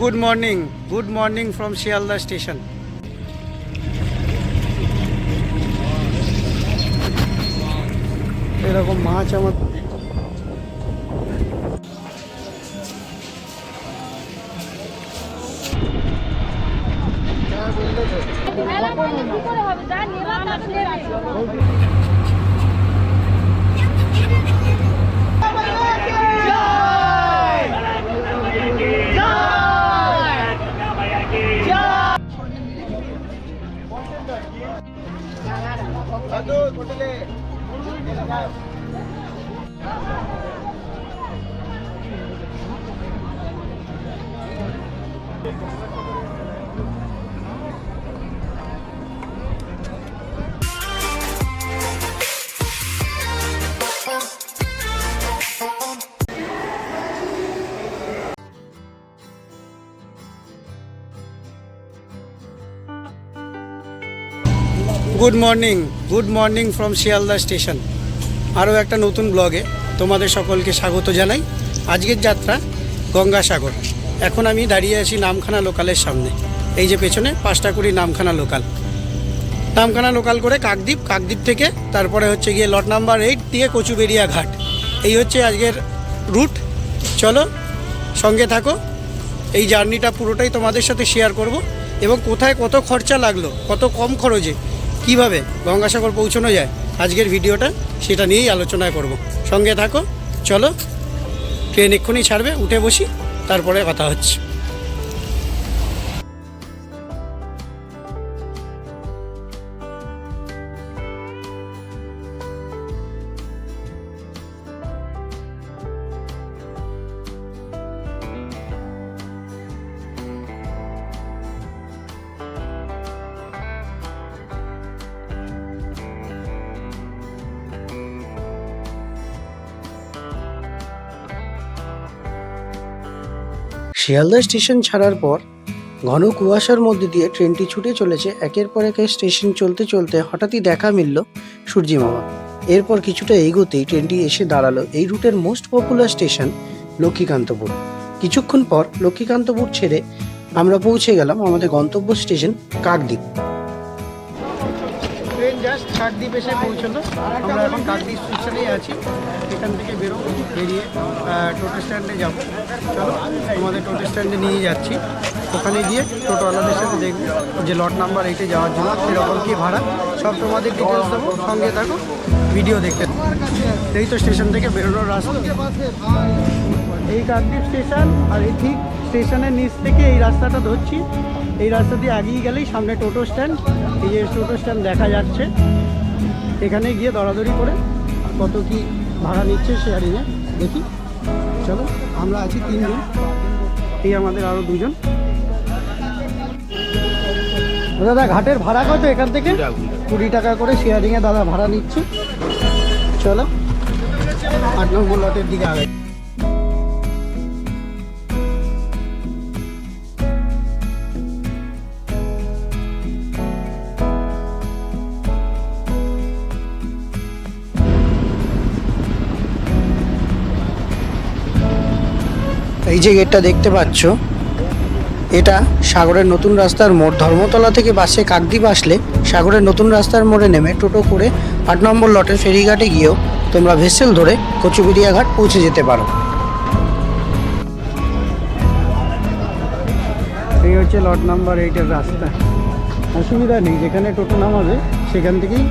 Good morning good morning from Sealdah station. এরকম মাছ আমার মানে কি good morning good morning from Sealdah station আরও একটা নতুন ব্লগে তোমাদের সকলকে স্বাগত জানাই। আজকের যাত্রা গঙ্গাসাগর। এখন আমি দাঁড়িয়ে আছি নামখানা লোকালের সামনে। এই যে পেছনে পাঁচটা কুড়ি নামখানা লোকাল। নামখানা লোকাল করে কাকদ্বীপ কাকদ্বীপ থেকে তারপরে হচ্ছে গিয়ে লট নাম্বার এইট দিয়ে কচুবেরিয়া ঘাট। এই হচ্ছে আজকের রুট। চলো সঙ্গে থাকো। এই জার্নিটা পুরোটাই তোমাদের সাথে শেয়ার করব এবং কোথায় কত খরচা লাগল, কত কম খরচে কীভাবে গঙ্গাসাগর পৌঁছানো যায় আজকের ভিডিওটা সেটা নিয়েই আলোচনা করব। সঙ্গে থাকো, চলো, ট্রেন এক্ষুনি ছাড়বে, উঠে বসি, তারপরে কথা হচ্ছে। শিয়ালদা স্টেশন ছাড়ার পর ঘন কুয়াশার মধ্যে দিয়ে ট্রেনটি ছুটে চলেছে। একের পর এক স্টেশন চলতে চলতে হঠাৎই দেখা মিলল সূর্যি মামা। এরপর কিছুটা এগোতেই ট্রেনটি এসে দাঁড়াল এই রুটের মোস্ট পপুলার স্টেশন লক্ষ্মীকান্তপুর। কিছুক্ষণ পর লক্ষ্মীকান্তপুর ছেড়ে আমরা পৌঁছে গেলাম আমাদের গন্তব্য স্টেশন কাকদ্বীপ। জাস্ট কাকদ্বীপ এসে পৌঁছলো। আমরা এখন কাকদ্বীপ স্টেশনেই আছি। এখান থেকে বেরোবো বেরিয়ে টোটো স্ট্যান্ডে যাব। চলো, তোমাদের টোটো স্ট্যান্ডে নিয়ে যাচ্ছি। ওখানে গিয়ে টোটোওয়ালাদের সাথে দেখব যে লট নাম্বার এইটে যাওয়ার জন্য কীরকম কী ভাড়া। সব তোমাদের ডিটেলস দেবো। সঙ্গে থাকো ভিডিও দেখতে। এই তো স্টেশন থেকে বেরোনোর রাস্তা। এই কাকদ্বীপ স্টেশন আর এই ঠিক স্টেশনের নিচ থেকে এই রাস্তাটা ধরছি। এই রাস্তা দিয়ে আগিয়ে গেলেই সামনে টোটো স্ট্যান্ড। এই যে টোটো স্ট্যান্ড দেখা যাচ্ছে। এখানে গিয়ে দরাদরি করে কত কি ভাড়া নিচ্ছে শেয়ারিংয়ে দেখি। চলো আমরা আছি তিনজন। এই আমাদের আরও দুজন। দাদা ঘাটের ভাড়া কত এখান থেকে? কুড়ি টাকা। করে শেয়ারিংয়ে দাদা ভাড়া নিচ্ছে। চলো আট নম্বর লটের দিকে আগে এই যে গেটটা দেখতে পাচ্ছ, এটা সাগরের নতুন রাস্তার মোড়। ধর্মতলা থেকে বাসে কাকদ্বীপ আসলে সাগরের নতুন রাস্তার মোড়ে নেমে টোটো করে আট নম্বর লটের ফেরিঘাটে গিয়েও তোমরা ভেসেল ধরে কচুবিরিয়া ঘাট পৌঁছে যেতে পারো। এই হচ্ছে লট নাম্বার এইটের রাস্তা। অসুবিধা নেই, যেখানে টোটো নামাবে সেখান থেকেই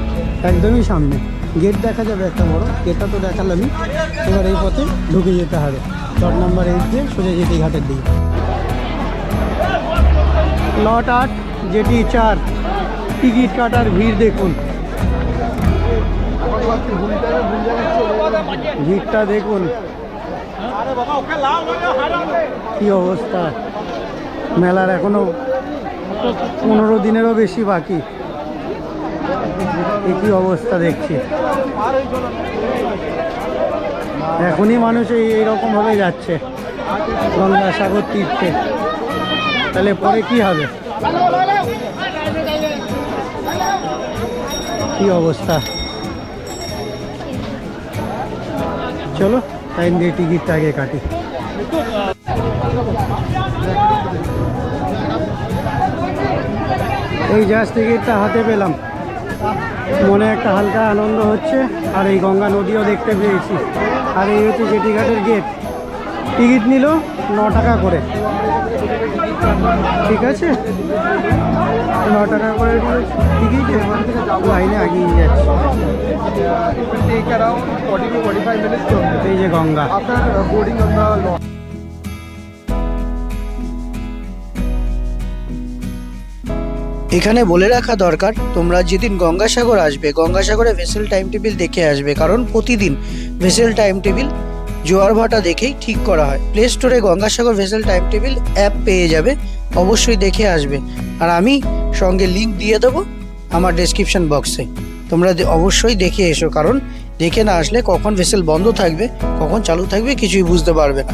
একদমই সামনে। গেট দেখা যাবে একটা বড়, গেটটা তো দেখালামই। এবার এই পথে ঢুকে যেতে হবে। লট নাম্বার এইট দিয়ে সোজা যেতে ঘাটের দিকে। লট আট জেটি চার, টিকিট কাটার ভিড় দেখুন। ভিড়টা দেখুন। কি অবস্থা? মেলার এখনও পনেরো দিনেরও বেশি বাকি। এ কি অবস্থা দেখছি। এখনই মানুষ এই এইরকমভাবে যাচ্ছে গঙ্গা সাগর তীর্থে তাহলে পরে কি হবে? কি অবস্থা? চলো টাইম দিয়ে টিকিটটা আগে কাটি। এই জাহাজ টিকিটটা হাতে পেলাম। মনে একটা হালকা আনন্দ হচ্ছে, আর এই গঙ্গা নদীও দেখতে পেয়েছি। আর এই হচ্ছে জেটিঘাটের গেট। টিকিট নিল ন টাকা করে। ঠিক আছে? ন টাকা করে টিকিট এবার থেকে লাইনে আগিয়ে যাচ্ছে। It will take around 40 to এখানে বলে রাখা দরকার, তোমরা যেদিন গঙ্গাসাগর আসবে, গঙ্গাসাগরে ভেসেল টাইম টেবিল দেখে আসবে, কারণ প্রতিদিন ভেসেল টাইম টেবিল জোয়ার ভাটা দেখেই ঠিক করা হয়। প্লে স্টোরে Gangasagar vessel time table app পেয়ে যাবে, অবশ্যই দেখে আসবে। আর আমি সঙ্গে লিঙ্ক দিয়ে দেবো আমার ডেসক্রিপশন বক্সে তোমরা অবশ্যই দেখে এসো, কারণ দেখে না আসলে কখন ভেসেল বন্ধ থাকবে, কখন চালু থাকবে কিছুই বুঝতে পারবে না।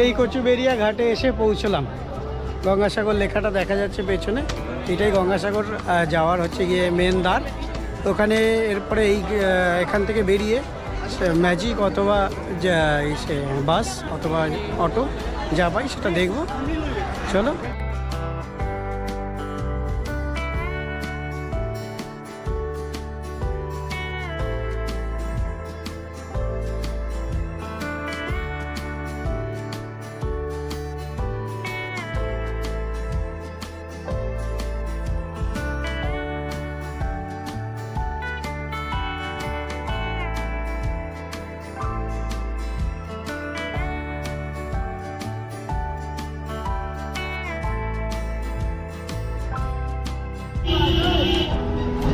এই কচুবেরিয়া ঘাটে এসে পৌঁছলাম। গঙ্গাসাগর লেখাটা দেখা যাচ্ছে পেছনে। এটাই গঙ্গাসাগর যাওয়ার হচ্ছে গিয়ে মেন দ্বার। ওখানে এরপরে এই এখান থেকে বেরিয়ে ম্যাজিক অথবা বাস অথবা অটো যা পাই সেটা দেখব। চলো।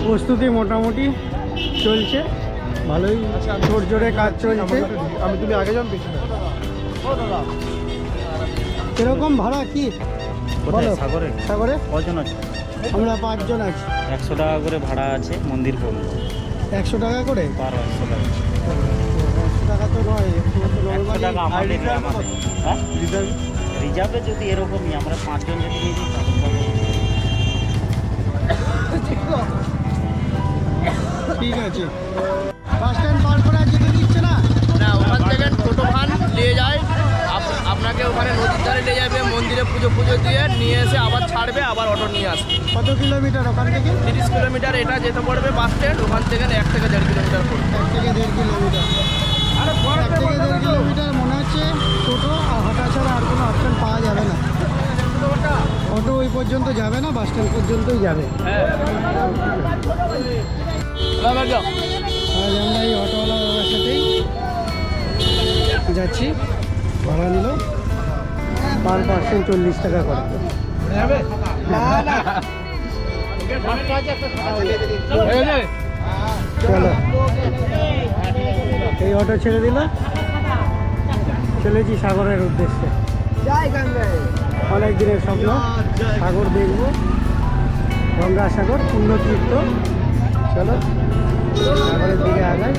প্রস্তুতি মোটামুটি চলছে। ভালোই জোর জোরে কাজ চলছে। আমি তুমি আগে যান পিছনে এরকম ভাড়া কি? সাগরে? সাগরে? কজন আছে? আমরা পাঁচজন আছি। একশো টাকা করে ভাড়া আছে মন্দির পর্যন্ত একশো টাকা করে? বারো একশো টাকা। একশো টাকা তো নয় একশো টাকা আমাদের হ্যাঁ? রিজার্ভে যদি এরকমই আমরা পাঁচজন যদি নিয়ে ঠিক আছে। বাস স্ট্যান্ড পার করে আর যেতে দিচ্ছে না। না ওখান থেকে টোটো ভান নিয়ে যায়। আপ- আপনাকে ওখানে নদীর ধারে নিয়ে যাবে মন্দিরে পুজো পুজো দিয়ে নিয়ে এসে আবার ছাড়বে আবার অটো নিয়ে আসবে। কত কিলোমিটার ওখান থেকে? তিরিশ কিলোমিটার এটা যেতে পড়বে বাস স্ট্যান্ড ওখান থেকে এক থেকে দেড় কিলোমিটার পড়বে। এক থেকে দেড় কিলোমিটার। এক থেকে দেড় কিলোমিটার মনে হচ্ছে টোটো আর হাঁটা ছাড়া আর কোনো অপশন পাওয়া যাবে না। অটো ওই পর্যন্ত যাবে না বাস স্ট্যান্ড পর্যন্তই যাবে। আজ আমরা এই অটোওয়ালা বাবার সাথেই যাচ্ছি। ভাড়া নিল। পার পার্সেন্ট চল্লিশ টাকা করে। চলো। এই অটো ছেড়ে দিল। চলেছি সাগরের উদ্দেশ্যে। অনেক দিনের স্বপ্ন। সাগর দেখব। গঙ্গাসাগর পুণ্যতীর্থ। চলো। সাগরের দিকে আগাই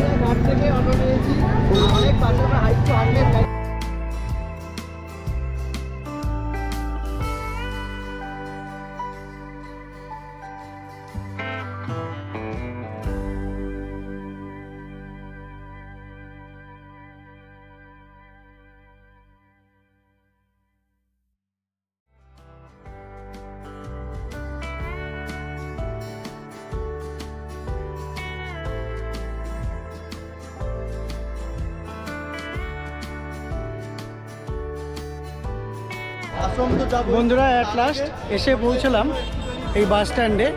বন্ধুরা অ্যাট লাস্ট এসে পৌঁছলাম এই বাস স্ট্যান্ডে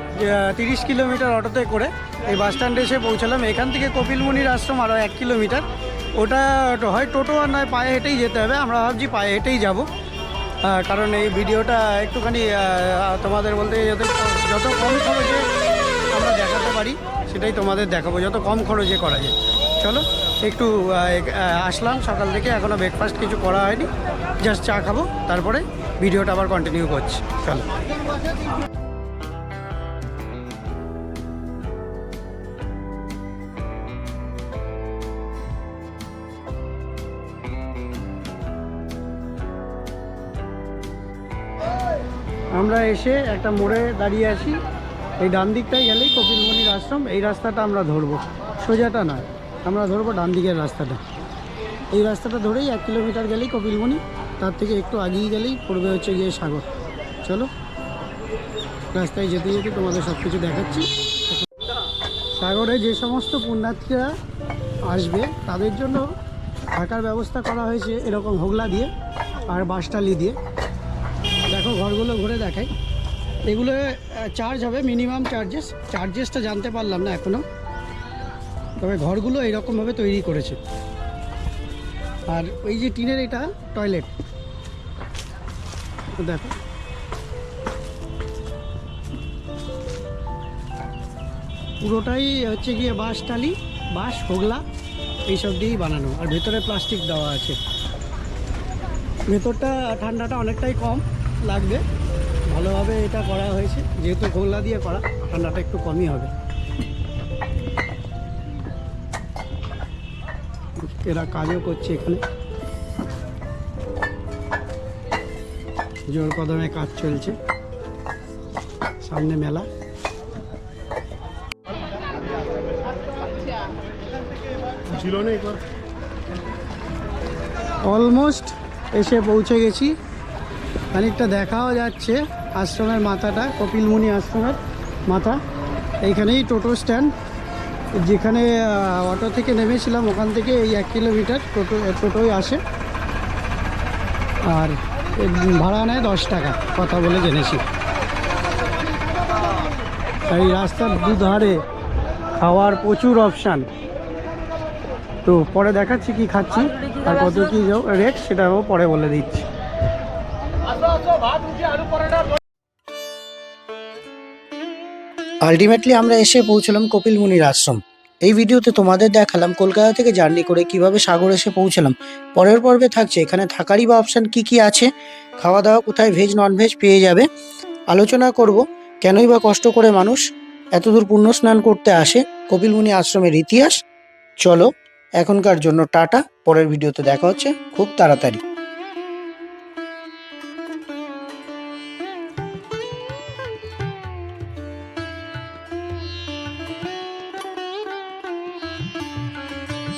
তিরিশ কিলোমিটার অটোতে করে এই বাস স্ট্যান্ডে এসে পৌঁছলাম। এখান থেকে কপিলমুনির আশ্রম আরও এক কিলোমিটার। ওটা হয় টোটো আর নয়, পায়ে হেঁটেই যেতে হবে। আমরা ভাবছি পায়ে হেঁটেই যাব। কারণ এই ভিডিওটা একটুখানি তোমাদের বলতে যত যত কম খরচে আমরা দেখাতে পারি, সেটাই তোমাদের দেখাবো, যত কম খরচে করা যায়। চলো, একটু আসলাম, সকাল থেকে এখনও ব্রেকফাস্ট কিছু করা হয়নি জাস্ট চা খাব, তারপরে ভিডিওটা আবার কন্টিনিউ করছি, চলো। আমরা এসে একটা মোড়ে দাঁড়িয়ে আছি এই ডান দিকটায় গেলেই কপিলমণির আশ্রম, এই রাস্তাটা আমরা ধরবো। সোজাটা নয়, আমরা ধরবো ডান দিকের রাস্তাটা। এই রাস্তাটা ধরেই এক কিলোমিটার গেলেই কপিলমণি, তার থেকে একটু আগিয়ে গেলেই পড়বে হচ্ছে গিয়ে সাগর। চলো, রাস্তায় যেতে যেতে তোমাদের সব কিছু দেখাচ্ছি। সাগরে যে সমস্ত পুণ্যার্থীরা আসবে, তাদের জন্য থাকার ব্যবস্থা করা হয়েছে এরকম হোগলা দিয়ে আর বাসটালি দিয়ে। দেখো, ঘরগুলো ঘুরে দেখাই। এগুলো চার্জ হবে মিনিমাম চার্জেস চার্জেসটা জানতে পারলাম না এখনও তবে ঘরগুলো এইরকমভাবে তৈরি করেছে। আর ওই যে টিনের এটা টয়লেট দেখো। পুরোটাই হচ্ছে গিয়ে বাঁশ টালি, বাঁশ, হোগলা, এইসব দিয়েই বানানো। আর ভেতরে প্লাস্টিক দেওয়া আছে। ভেতরটা, ঠান্ডাটা অনেকটাই কম লাগবে। ভালোভাবে এটা করা হয়েছে যেহেতু গোলা দিয়ে করা ঠান্ডাটা একটু কমই হবে। এরা কাজও করছে এখানে। জোর কদমে কাজ চলছে। সামনে মেলা। অলমোস্ট এসে পৌঁছে গেছি। খানিকটা দেখাও যাচ্ছে। আশ্রমের মাথাটা, কপিলমুনি আশ্রমের মাথা। এইখানেই টোটো স্ট্যান্ড। যেখানে অটো থেকে নেমেছিলাম, ওখান থেকে এই এক কিলোমিটার টোটো, টোটোই আসে। আর ভাড়া নেয় দশ টাকা, কথা বলে জেনেছি। এই রাস্তার দুধারে খাওয়ার প্রচুর অপশান। তো পরে দেখাচ্ছি কি খাচ্ছি, আর কত কী রেট, সেটাও পরে বলে দিচ্ছি। আলটিমেটলি আমরা এসে পৌঁছলাম কপিল মুনির আশ্রম। এই ভিডিওতে তোমাদের দেখালাম কলকাতা থেকে জার্নি করে কীভাবে সাগর এসে পৌঁছলাম। পরের পর্বে থাকছে, এখানে থাকারই বা অপশান কি কি আছে? খাওয়া দাওয়া কোথায় ভেজ নন ভেজ পেয়ে যাবে। আলোচনা করব, কেনই বা কষ্ট করে মানুষ এতদূর পুণ্য স্নান করতে আসে কপিলমুনি আশ্রমের ইতিহাস। চলো, এখনকার জন্য টাটা, পরের ভিডিওতে দেখা হচ্ছে, খুব তাড়াতাড়ি।